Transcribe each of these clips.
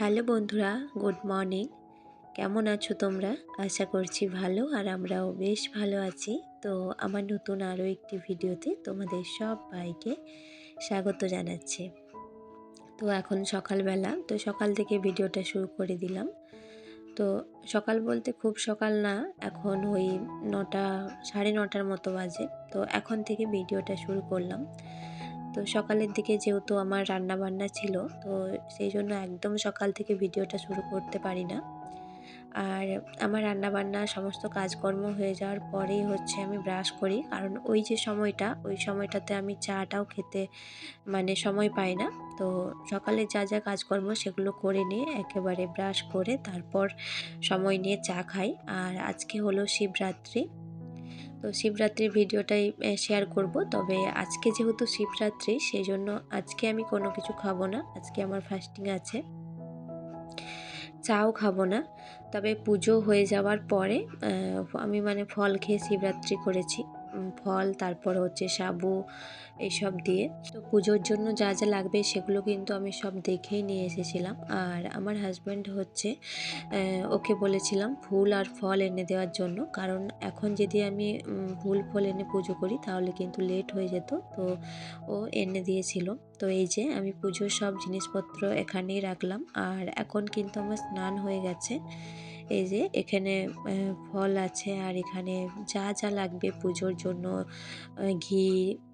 Hello বন্ধুরা, good morning. কেমন আছো তোমরা? আশা করছি ভালো আর আমরাও বেশ ভালো আছি। তো আমার নতুন আরও একটি ভিডিওতে তোমাদের সব ভাইকে স্বাগত জানাচ্ছি। তো এখন সকালবেলা, তো সকাল থেকে ভিডিওটা শুরু করে দিলাম। তো সকাল বলতে খুব সকাল না, এখন ওই নটা, সাড়ে নটার মতো বাজে। তো এখন থেকে ভিডিওটা শুরু করলাম। তো সকালের দিকে যেহেতু আমার রান্না বান্না ছিল, তো সেই জন্য একদম সকাল থেকে ভিডিওটা শুরু করতে পারি না। আর আমার রান্না বান্না সমস্ত কাজকর্ম হয়ে যাওয়ার পরেই হচ্ছে আমি ব্রাশ করি। কারণ ওই যে সময়টা, ওই সময়টাতে আমি চাটাও খেতে মানে সময় পাই না। তো সকালে যা যা কাজকর্ম সেগুলো করে নিয়ে একেবারে ব্রাশ করে তারপর সময় নিয়ে চা খাই। আর আজকে হলো শিবরাত্রি। তো শিবরাত্রির ভিডিওটাই শেয়ার করব। তবে আজকে যেহেতু শিবরাত্রি সেই জন্য আজকে আমি কোনো কিছু খাব না। আজকে আমার ফাস্টিং আছে। চাও খাব না। তবে পুজো হয়ে যাওয়ার পরে আমি মানে ফল খেয়ে শিবরাত্রি করেছি। ফল, তারপর হচ্ছে সাবু এইসব দিয়ে। তো পুজোর জন্য যা যা লাগবে সেগুলো কিন্তু আমি সব দেখেই নিয়ে এসেছিলাম। আর আমার হাজব্যান্ড হচ্ছে ওকে বলেছিলাম ফুল আর ফল এনে দেওয়ার জন্য। কারণ এখন যদি আমি ফুল, ফল এনে পুজো করি তাহলে কিন্তু লেট হয়ে যেত। তো ও এনে দিয়েছিল। তো এই যে আমি পুজোর সব জিনিসপত্র এখানেই রাখলাম। আর এখন কিন্তু আমার স্নান হয়ে গেছে। এই যে এখানে ফল আছে আর এখানে যা যা লাগবে পুজোর জন্য ঘি,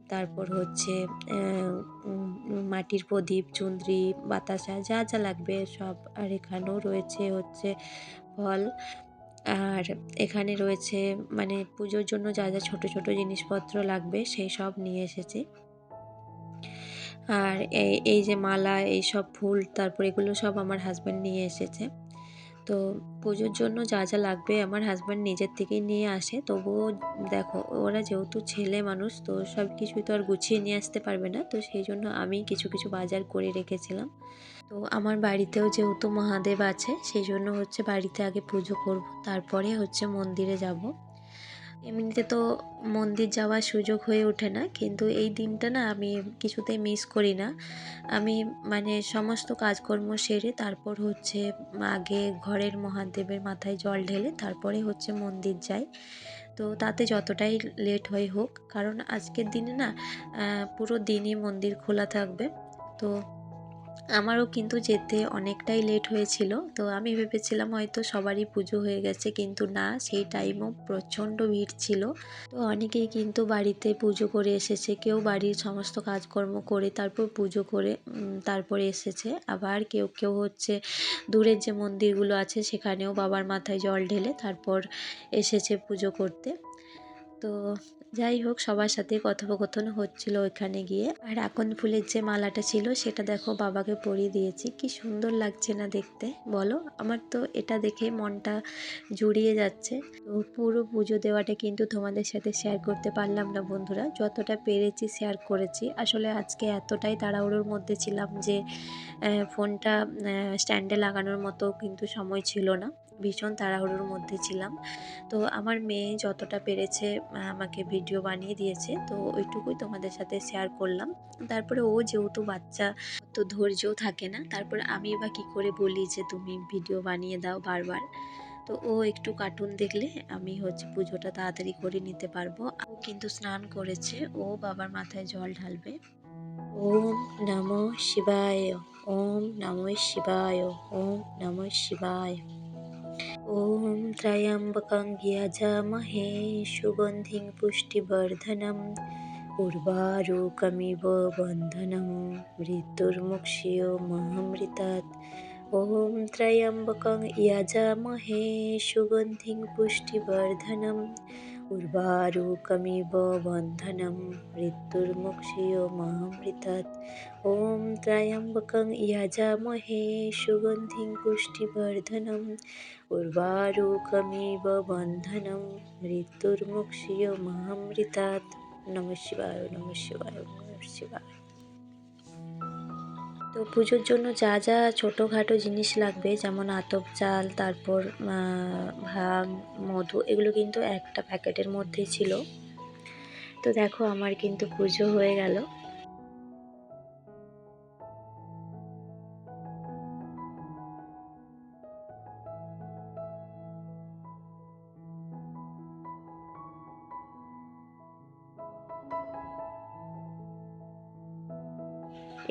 তারপর হচ্ছে মাটির প্রদীপ, চুন্দ্রি, বাতাসা, যা যা লাগবে সব আর এখানেও রয়েছে হচ্ছে ফল। আর এখানে রয়েছে মানে পুজোর জন্য যা যা ছোট ছোট জিনিসপত্র লাগবে সেই সব নিয়ে এসেছি। আর এই যে মালা, এই সব ফুল, তারপর এগুলো সব আমার হাজব্যান্ড নিয়ে এসেছে। তো পুজোর জন্য যা যা লাগবে আমার হাজব্যান্ড নিজের থেকেই নিয়ে আসে। তবুও দেখো, ওরা যেহেতু ছেলে মানুষ, তো সব কিছুই তো আর গুছিয়ে নিয়ে আসতে পারবে না। তো সেই জন্য আমি কিছু কিছু বাজার করে রেখেছিলাম। তো আমার বাড়িতেও যেহেতু মহাদেব আছে, সেই জন্য হচ্ছে বাড়িতে আগে পুজো করব। তারপরে হচ্ছে মন্দিরে যাব। এমনিতে তো মন্দির যাওয়ার সুযোগ হয়ে ওঠে না, কিন্তু এই দিনটা না আমি কিছুতেই মিস করি না। আমি মানে সমস্ত কাজকর্ম সেরে তারপর হচ্ছে আগে ঘরের মহাদেবের মাথায় জল ঢেলে তারপরে হচ্ছে মন্দির যাই। তো তাতে যতটাই লেট হয়ে হোক, কারণ আজকের দিনে না পুরো দিনই মন্দির খোলা থাকবে। তো আমারও কিন্তু যেতে অনেকটাই লেট হয়েছিল। তো আমি ভেবেছিলাম হয়তো সবারই পুজো হয়ে গেছে, কিন্তু না, সেই টাইমও প্রচণ্ড ভিড় ছিল। তো অনেকেই কিন্তু বাড়িতে পুজো করে এসেছে, কেউ বাড়ির সমস্ত কাজকর্ম করে তারপর পুজো করে তারপরে এসেছে। আবার কেউ কেউ হচ্ছে দূরের যে মন্দিরগুলো আছে, সেখানেও বাবার মাথায় জল ঢেলে তারপর এসেছে পুজো করতে। তো যাই হোক, সবার সাথে কথোপকথন হচ্ছিল ওইখানে গিয়ে। আর এখন ফুলের যে মালাটা ছিল, সেটা দেখো বাবাকে পরিয়ে দিয়েছি। কি সুন্দর লাগছে না দেখতে, বলো? আমার তো এটা দেখে মনটা জুড়িয়ে যাচ্ছে। তো পুরো পুজো দেওয়াটা কিন্তু তোমাদের সাথে শেয়ার করতে পারলাম না বন্ধুরা। যতটা পেরেছি শেয়ার করেছি। আসলে আজকে এতটাই তাড়াহুড়োর মধ্যে ছিলাম যে ফোনটা স্ট্যান্ডে লাগানোর মতো কিন্তু সময় ছিল না। ভীষণ তাড়াহুড়োর মধ্যে ছিলাম। তো আমার মেয়ে যতটা পেরেছে আমাকে ভিডিও বানিয়ে দিয়েছে। তো ওইটুকুই তোমাদের সাথে শেয়ার করলাম। তারপরে ও যেহেতু বাচ্চা, তো ধৈর্যও থাকে না। তারপর আমি বা কী করে বলি যে, তুমি ভিডিও বানিয়ে দাও বারবার? তো ও একটু কার্টুন দেখলে আমি হচ্ছে পুজোটা তাড়াতাড়ি করে নিতে পারব। ও কিন্তু স্নান করেছে। ও বাবার মাথায় জল ঢালবে। ওম নমো শিবায়, ওম নমো শিবায়, ওম নমো শিবায়। ॐ त्र्यम्बकं यजामहे सुगन्धिं पुष्टिवर्धनम् उर्वारुकमिव बन्धनं मृत्युर्मुक्ष्यो महामृतात् ॐ त्र्यम्बकं यजामहे सुगन्धिं पुष्टिवर्धनम् উর্বারুকমিব বন্ধনম মৃত্যুর্মুক্ষীয় মহামৃতাৎ ওম ত্রয়ম্বকং ইয়াজামহে সুগন্ধিং পুষ্টিবর্ধনম উর্বারুকমিব বন্ধনম মৃত্যুর্মুক্ষীয় মহামৃতাৎ নম শিবায় নম শিবায় নম শিবায় তো পুজোর জন্য যা যা ছোটোখাটো জিনিস লাগবে, যেমন আতপ চাল, তারপর ভাগ মধু, এগুলো কিন্তু একটা প্যাকেটের মধ্যেই ছিল। তো দেখো, আমার কিন্তু পুজো হয়ে গেল।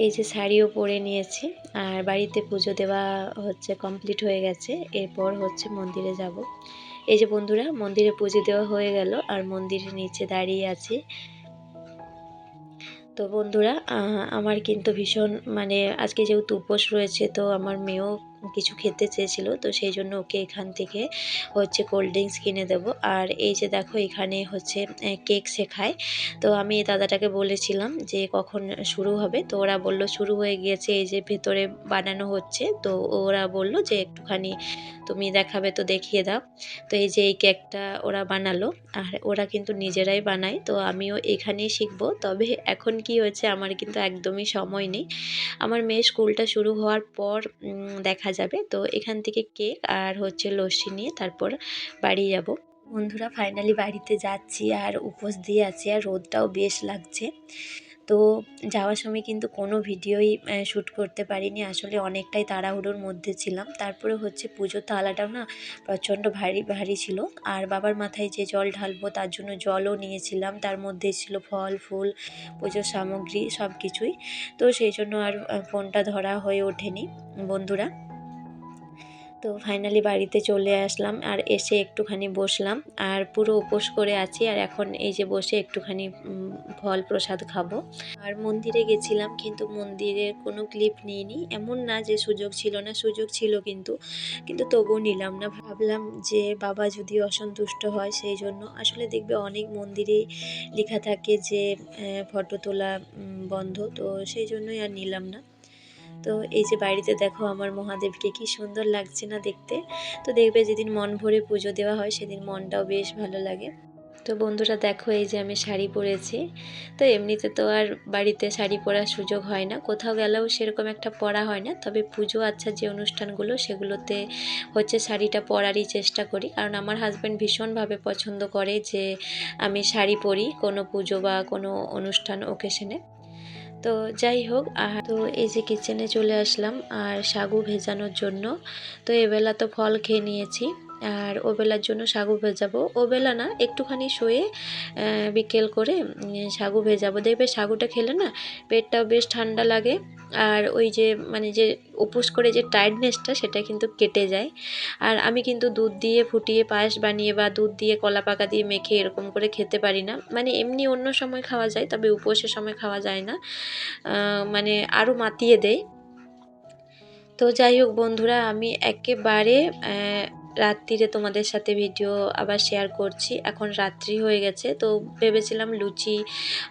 এই যে শাড়িও পরে নিয়েছি, আর বাড়িতে পুজো দেওয়া হচ্ছে কমপ্লিট হয়ে গেছে, এরপর হচ্ছে মন্দিরে যাব। এই যে বন্ধুরা, মন্দিরে পুজো দেওয়া হয়ে গেল, আর মন্দিরের নিচে দাঁড়িয়ে আছি। তো বন্ধুরা আমার কিন্তু ভীষণ মানে আজকে যেহেতু উপোস রয়েছে, তো আমার মেয়েও কিছু খেতে চেয়েছিল, তো সেই জন্য ওকে এখান থেকে হচ্ছে কোল্ড ড্রিঙ্কস কিনে দেবো। আর এই যে দেখো এখানে হচ্ছে কেক শেখায়। তো আমি দাদাটাকে বলেছিলাম যে কখন শুরু হবে, তো ওরা বলল শুরু হয়ে গিয়েছে, এই যে ভেতরে বানানো হচ্ছে, তো ওরা বলল যে একটুখানি তুমি দেখাবে তো দেখিয়ে দাও। তো এই যে এই কেকটা ওরা বানালো, আর ওরা কিন্তু নিজেরাই বানায়, তো আমিও এখানেই শিখব। তবে এখন কি হয়েছে, আমার কিন্তু একদমই সময় নেই। আমার মেয়ে স্কুলটা শুরু হওয়ার পর দেখা যাবে। তো এখান থেকে কেক আর হচ্ছে লস্যি নিয়ে তারপর বাড়ি যাব। বন্ধুরা ফাইনালি বাড়িতে যাচ্ছি আর উপোস দিয়ে আছি আর রোদটাও বেশ লাগছে। তো যাওয়ার সময় কিন্তু কোনো ভিডিওই শ্যুট করতে পারিনি। আসলে অনেকটাই তাড়াহুড়োর মধ্যে ছিলাম। তারপরে হচ্ছে পুজোর থালাটাও না প্রচণ্ড ভারী ভারী ছিল। আর বাবার মাথায় যে জল ঢালবো তার জন্য জলও নিয়েছিলাম। তার মধ্যে ছিল ফল, ফুল, পুজোর সামগ্রী সব কিছুই তো সেই জন্য আর ফোনটা ধরা হয়ে ওঠেনি। বন্ধুরা তো ফাইনালি বাড়িতে চলে আসলাম আর এসে একটুখানি বসলাম আর পুরো উপোস করে আছি আর এখন এই যে বসে একটুখানি ফল প্রসাদ খাব। আর মন্দিরে গেছিলাম কিন্তু মন্দিরের কোনো ক্লিপ নিইনি। এমন না যে সুযোগ ছিল না, সুযোগ ছিল কিন্তু কিন্তু তবুও নিলাম না। ভাবলাম যে বাবা যদি অসন্তুষ্ট হয় সেই জন্য, আসলে দেখবে অনেক মন্দিরে লেখা থাকে যে ফটো তোলা বন্ধ তো সেই জন্যই আর নিলাম না। তো এই যে বাড়িতে দেখো আমার মহাদেবকে কি সুন্দর লাগছে না দেখতে। তো দেখবে যেদিন মন ভরে পুজো দেওয়া হয় সেদিন মনটাও বেশ ভালো লাগে। তো বন্ধুরা দেখো এই যে আমি শাড়ি পরেছি। তো এমনিতে তো আর বাড়িতে শাড়ি পরার সুযোগ হয় না। কোথাও গেলেও সেরকম একটা পরা হয় না। তবে পুজো আচ্ছা যে অনুষ্ঠানগুলো সেগুলোতে হচ্ছে শাড়িটা পরারই চেষ্টা করি। কারণ আমার হাজব্যান্ড ভীষণভাবে পছন্দ করে যে আমি শাড়ি পরি কোনো পুজো বা কোনো অনুষ্ঠান ওকেশনে তো যাই হোক, আর তো এই যে কিচেনে চলে আসলাম, আর সাগু ভেজানোর জন্য। তো এবেলা তো ফল খেয়ে নিয়েছি। আর ওবেলার জন্য সাগু ভেজাবো। ওবেলা না, একটুখানি শুয়ে বিকেল করে সাগু ভেজাবো। দেখবে সাগুটা খেলে না, পেটটাও বেশ ঠান্ডা লাগে। আর ওই যে মানে যে উপোস করে যে টায়ার্ডনেসটা সেটা কিন্তু কেটে যায়। আর আমি কিন্তু দুধ দিয়ে ফুটিয়ে পায়েস বানিয়ে বা দুধ দিয়ে কলা পাকা দিয়ে মেখে এরকম করে খেতে পারি না। মানে এমনি অন্য সময় খাওয়া যায়, তবে উপোসের সময় খাওয়া যায় না। মানে আরও মাতিয়ে দেয়। তো যাই হোক বন্ধুরা, আমি একেবারে রাত্রিরে তোমাদের সাথে ভিডিও আবার শেয়ার করছি। এখন রাত্রি হয়ে গেছে, তো ভেবেছিলাম লুচি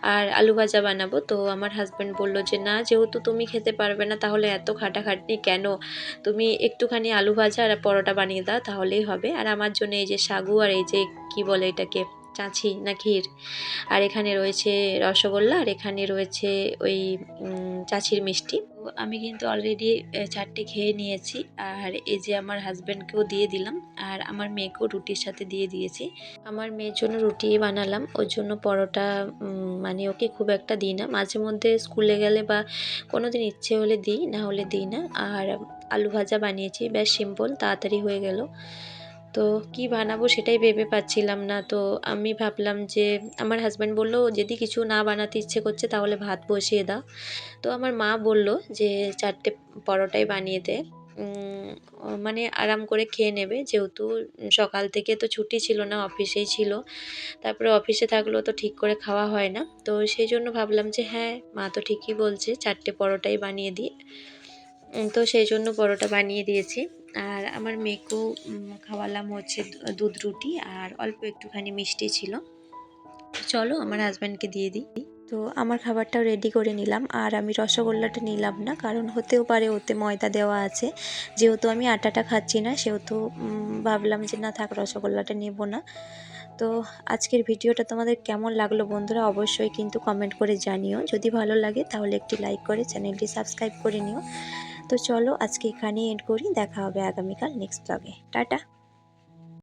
আর আলু ভাজা বানাবো। তো আমার হাজব্যান্ড বলল যে, না, যেহেতু তুমি খেতে পারবে না, তাহলে এত খাটাখাটনি কেন? তুমি একটুখানি আলু ভাজা আর পরোটা বানিয়ে দাও, তাহলেই হবে। আর আমার জন্য এই যে সাগু আর এই যে, কি বলে এটাকে চাঁছি না ক্ষীর। আর এখানে রয়েছে রসগোল্লা আর এখানে রয়েছে ওই চাছির মিষ্টি। আমি কিন্তু অলরেডি চারটে খেয়ে নিয়েছি। আর এই যে আমার হাজব্যান্ডকেও দিয়ে দিলাম। আর আমার মেয়েকেও রুটির সাথে দিয়ে দিয়েছি। আমার মেয়ের জন্য রুটি বানালাম। ওর জন্য পরোটা মানে ওকে খুব একটা দিই না। মাঝে মধ্যে স্কুলে গেলে বা কোনো দিন ইচ্ছে হলে দিই, না হলে দিই না। আর আলু ভাজা বানিয়েছি। বেশ সিম্পল তাড়াতাড়ি হয়ে গেল। তো কি বানাবো সেটাই ভেবে পাচ্ছিলাম না। তো আমি ভাবলাম যে আমার হাজব্যান্ড বলল, যদি কিছু না বানাতে ইচ্ছে করছে তাহলে ভাত বসিয়ে দাও। তো আমার মা বলল যে, চারটে পরোটাই বানিয়ে দে। মানে আরাম করে খেয়ে নেবে। যেহেতু সকাল থেকে তো ছুটি ছিল না, অফিসেই ছিল। তারপরে অফিসে থাকলেও তো ঠিক করে খাওয়া হয় না। তো সেই জন্য ভাবলাম যে হ্যাঁ মা তো ঠিকই বলছে, চারটে পরোটাই বানিয়ে দিই তো সেই জন্য পরোটা বানিয়ে দিয়েছি। আর আমার মেয়েকেও খাওয়ালাম হচ্ছে দুধ রুটি আর অল্প একটুখানি মিষ্টি ছিল। চলো আমার হাজব্যান্ডকে দিয়ে দিই। তো আমার খাবারটাও রেডি করে নিলাম আর আমি রসগোল্লাটা নিলাম না, কারণ হতেও পারে ওতে ময়দা দেওয়া আছে। যেহেতু আমি আটাটা খাচ্ছি না, সেহেতু ভাবলাম যে না থাক, রসগোল্লাটা নেব না। তো আজকের ভিডিওটা তোমাদের কেমন লাগল বন্ধুরা অবশ্যই কিন্তু কমেন্ট করে জানিও। যদি ভালো লাগে তাহলে একটি লাইক করে চ্যানেলটি সাবস্ক্রাইব করে নিও। তো চলো আজকে এখানেই এন্ড করি। দেখা হবে আগামীকাল নেক্সট ব্লগে টাটা।